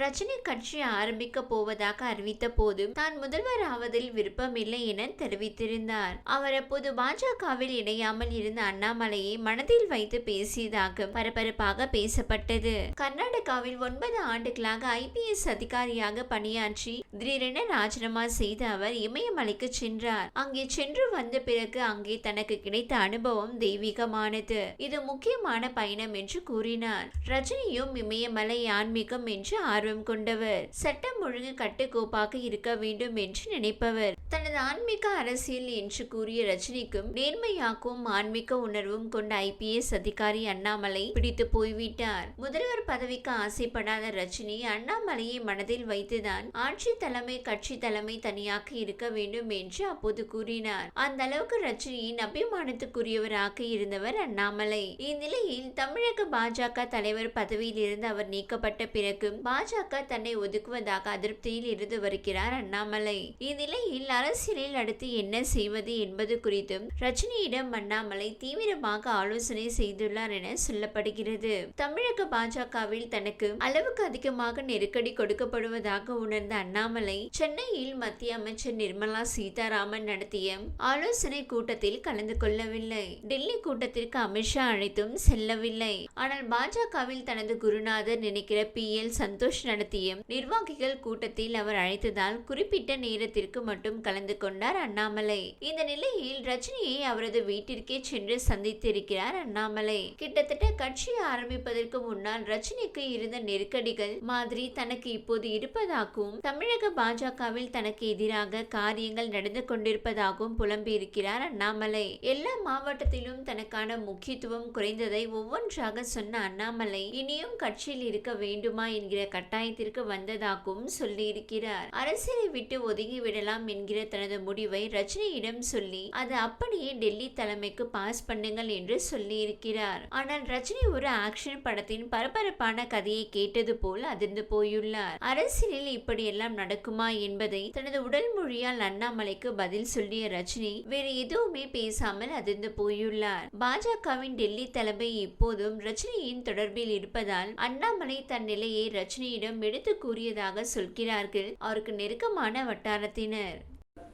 ரஜினி கட்சி ஆரம்பிக்க போவதாக அறிவித்த போதும் தான் முதல்வர் ஆவதில் விருப்பமில்லை என தெரிவித்திருந்தார். அவர் அப்போது பாஜகவில் இணையாமல் இருந்த அண்ணாமலையை மனதில் வைத்து பேசியதாக பரபரப்பாக பேசப்பட்டது. கர்நாடகாவில் ஒன்பது ஆண்டுகளாக ஐபிஎஸ் அதிகாரியாக பணியாற்றி திடீரென ராஜினாமா செய்த அவர் இமயமலைக்கு சென்றார். அங்கே சென்று வந்த பிறகு அங்கே தனக்கு கிடைத்த அனுபவம் தெய்வீகமானது. இது முக்கியமான பயணம் என்று கூறினார். ரஜினியும் இமயமலை ஆன்மீகம் என்று ஆர்வம் கொண்டவர். சட்டம் ஒழுங்கு கட்டுக்கோப்பாக இருக்க வேண்டும் என்று நினைப்பவர். தனது ஆன்மீக அரசியல் என்று கூறிய ரஜினிக்கும் நேர்மையாக்கும் ஆன்மீக உணர்வும் கொண்ட ஐபிஎஸ் அதிகாரி அண்ணாமலை பிடித்து போய்விட்டார். முதல்வர் பதவிக்கு ஆசைப்படாத ரஜினி அண்ணாமலையை மனதில் வைத்துதான் ஆட்சி தலைமை கட்சி தலைமை தனியாக இருக்க வேண்டும் என்று அப்போது கூறினார். அந்த அளவுக்கு ரஜினியின் அபிமானத்துக்குரியவராக இருந்தவர் அண்ணாமலை. இந்நிலையில் தமிழக பாஜக தலைவர் பதவியில் இருந்து அவர் நீக்கப்பட்ட பிறகும் பாஜக தன்னை ஒதுக்குவதாக அதிருப்தியில் இருந்து வருகிறார் அண்ணாமலை. இந்நிலையில் அரசு அரசியலில் அடுத்து என்ன செய்வது என்பது குறித்தும் ரஜினியிடம் அண்ணாமலை தீவிரமாக ஆலோசனை செய்துள்ளார் என சொல்லப்படுகிறது. தமிழக பாஜகவில் தனக்கு அளவுக்கு அதிகமாக நெருக்கடி கொடுக்கப்படுவதாக உணர்ந்த அண்ணாமலை சென்னையில் மத்திய அமைச்சர் நிர்மலா சீதாராமன் நடத்திய ஆலோசனை கூட்டத்தில் கலந்து கொள்ளவில்லை. டெல்லி கூட்டத்திற்கு அமித்ஷா அழைத்தும் செல்லவில்லை. ஆனால் பாஜகவில் தனது குருநாதர் நினைக்கிற பி. எல். சந்தோஷ் நடத்திய நிர்வாகிகள் கூட்டத்தில் அவர் அழைத்ததால் குறிப்பிட்ட நேரத்திற்கு மட்டும் கலந்து கொண்டார் அண்ணாமலை. இந்த நிலையில் ரஜினியை அவரது வீட்டிற்கே சென்று சந்தித்திருக்கிறார் அண்ணாமலை. கிட்டத்தட்ட கட்சி ஆரம்பிப்பதற்கு முன்னால் ரஜினிக்கு இருந்த நெருக்கடிகள் மாதிரி தனக்கு இப்போது இருப்பதாகவும் தமிழக பாஜகவில் தனக்கு எதிராக காரியங்கள் நடந்து கொண்டிருப்பதாகவும் புலம்பியிருக்கிறார் அண்ணாமலை. எல்லா மாவட்டத்திலும் தனக்கான முக்கியத்துவம் குறைந்ததை ஒவ்வொன்றாக சொன்ன அண்ணாமலை இனியும் கட்சியில் இருக்க வேண்டுமா என்கிற கட்டாயத்திற்கு வந்ததாகவும் சொல்லியிருக்கிறார். அரசியலை விட்டு ஒதுங்கி விடலாம் என்கிற தனது முடிவை ரஜினியிடம் சொல்லி அது அப்படியே டெல்லி தலைமைக்கு பாஸ் பண்ணுங்கள் என்று சொல்லியிருக்கிறார். ஆனால் ரஜினி ஒரு ஆக்ஷன் படத்தின் பரபரப்பான கதையை கேட்டது போல் அதிர்ந்து போயுள்ளார். அரசியலில் இப்படியெல்லாம் நடக்குமா என்பதை தனது உடல் மொழியால் அண்ணாமலைக்கு பதில் சொல்லிய ரஜினி வேறு எதுவுமே பேசாமல் அதிர்ந்து போயுள்ளார். பாஜகவின் டெல்லி தலைமை இப்போதும் ரஜினியின் தொடர்பில் இருப்பதால் அண்ணாமலை தன் நிலையை ரஜினியிடம் எடுத்து கூறியதாக சொல்கிறார்கள். அவருக்கு நெருக்கமான வட்டாரத்தினர்.